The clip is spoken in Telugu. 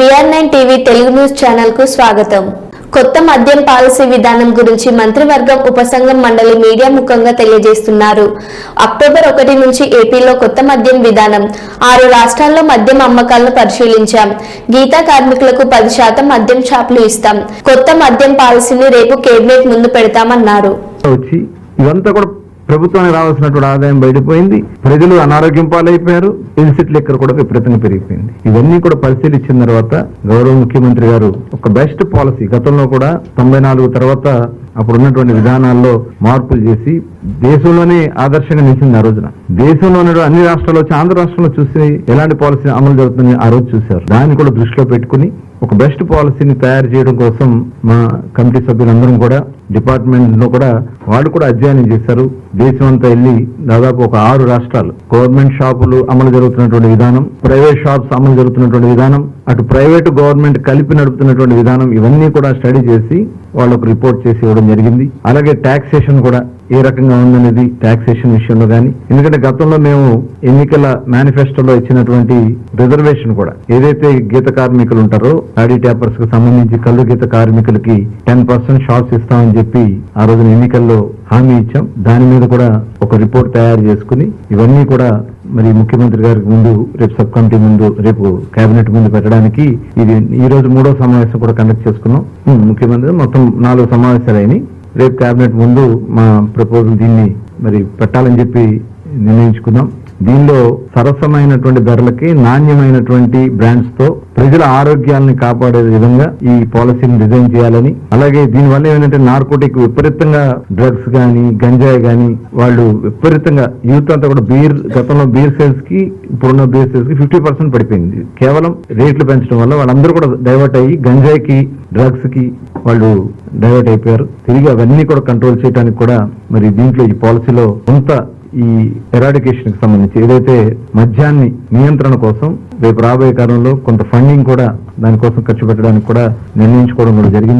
BR nine TV Telugu news ఛానల్కు స్వాగతం. కొత్త మద్యం పాలసీ విధానం గురించి మంత్రివర్గం ఉపసంఘం మండలి మీడియా ముఖంగా తెలియజేస్తున్నారు. అక్టోబర్ ఒకటి నుంచి ఏపీలో కొత్త మద్యం విధానం ఆరు రాష్ట్రాల్లో మద్యం అమ్మకాలను పరిశీలించాం. గీతా కార్మికులకు పది శాతం మద్యం షాపులు ఇస్తాం. కొత్త మద్యం పాలసీని రేపు కేబినెట్ ముందు పెడతామన్నారు. ఇవంతా కూడా ప్రభుత్వానికి రావాల్సినటువంటి ఆదాయం బయటపోయింది. ప్రజలు అనారోగ్యం పాలైపోయారు. ఇన్సిట్ లెక్కలు కూడా విపరీతంగా పెరిగిపోయింది. ఇవన్నీ కూడా పరిశీలించిన తర్వాత గౌరవ ముఖ్యమంత్రి గారు ఒక బెస్ట్ పాలసీ గతంలో కూడా తొంభై నాలుగు తర్వాత అప్పుడు ఉన్నటువంటి విధానాల్లో మార్పులు చేసి దేశంలోనే ఆదర్శంగా నిలిచింది ఆ రోజున. దేశంలో అన్ని రాష్ట్రాల్లో ఆంధ్ర రాష్ట్రంలో చూసి ఎలాంటి పాలసీ అమలు జరుగుతుందని ఆ రోజు చూశారు. దాన్ని కూడా దృష్టిలో పెట్టుకుని ఒక బెస్ట్ పాలసీని తయారు చేయడం కోసం మా కమిటీ సభ్యులందరం కూడా డిపార్ట్మెంట్లో కూడా వాళ్ళు కూడా అధ్యయనం చేశారు. దేశం అంతా వెళ్ళి దాదాపు ఒక ఆరు రాష్ట్రాలు. గవర్నమెంట్ షాపులు అమలు జరుగుతున్నటువంటి విధానం ప్రైవేట్ షాప్స్ అమలు జరుగుతున్నటువంటి విధానం అటు ప్రైవేట్ గవర్నమెంట్ కలిపి నడుపుతున్నటువంటి విధానం ఇవన్నీ కూడా స్టడీ చేసి వాళ్ళకు రిపోర్ట్ చేసి ఇవ్వడం జరిగింది. అలాగే టాక్సేషన్ కూడా ఏ రకంగా ఉందనేది టాక్సేషన్ విషయంలో కానీ ఎందుకంటే గతంలో మేము ఎన్నికల మేనిఫెస్టోలో ఇచ్చినటువంటి రిజర్వేషన్ కూడా ఏదైతే గీత కార్మికులు ఉంటారో ఆడి ట్యాపర్స్కు సంబంధించి కళ్ళు గీత కార్మికులకి టెన్ పర్సెంట్ షాప్స్ ఇస్తామని చెప్పి ఆ రోజున ఎన్నికల్లో హామీ ఇచ్చాం. దాని మీద కూడా ఒక రిపోర్ట్ తయారు చేసుకుని ఇవన్నీ కూడా మరి ముఖ్యమంత్రి గారికి ముందు రేపు సబ్ కమిటీ ముందు రేపు కేబినెట్ ముందు పెట్టడానికి ఇది ఈ రోజు మూడో సమావేశం కూడా కండక్ట్ చేసుకున్నాం. ముఖ్యమంత్రి మొత్తం నాలుగు సమావేశాలు అయినాయి. రేపు కేబినెట్ ముందు మా ప్రపోజల్ దీన్ని మరి పెట్టాలని చెప్పి నిర్ణయించుకున్నాం. దీనిలో సరసమైనటువంటి ధరలకి నాణ్యమైనటువంటి బ్రాండ్స్తో ప్రజల ఆరోగ్యాలను కాపాడే విధంగా ఈ పాలసీని డిజైన్ చేయాలని అలాగే దీనివల్ల ఏంటంటే నార్కోటిక్ విపరీతంగా డ్రగ్స్ గాని గంజాయి గాని వాళ్ళు విపరీతంగా యూత్ అంతా కూడా బీర్ గతంలో బీర్ సేల్స్కి ఇప్పుడున్న బీర్ సేల్స్కి ఫిఫ్టీ పర్సెంట్ పడిపోయింది. కేవలం రేట్లు పెంచడం వల్ల వాళ్ళందరూ కూడా డైవర్ట్ అయ్యి గంజాయికి డ్రగ్స్కి వాళ్ళు డైవర్ట్ అయిపోయారు. తిరిగి అవన్నీ కూడా కంట్రోల్ చేయడానికి కూడా మరి దీంట్లో ఈ పాలసీలో కొంత ఈ ఎరాడికేషన్కి సంబంధించి ఏదైతే మద్యాన్ని నియంత్రణ కోసం రేపు రాబోయే కాలంలో కొంత ఫండింగ్ కూడా దానికోసం ఖర్చు పెట్టడానికి కూడా నిర్ణయించుకోవడం కూడా జరిగింది.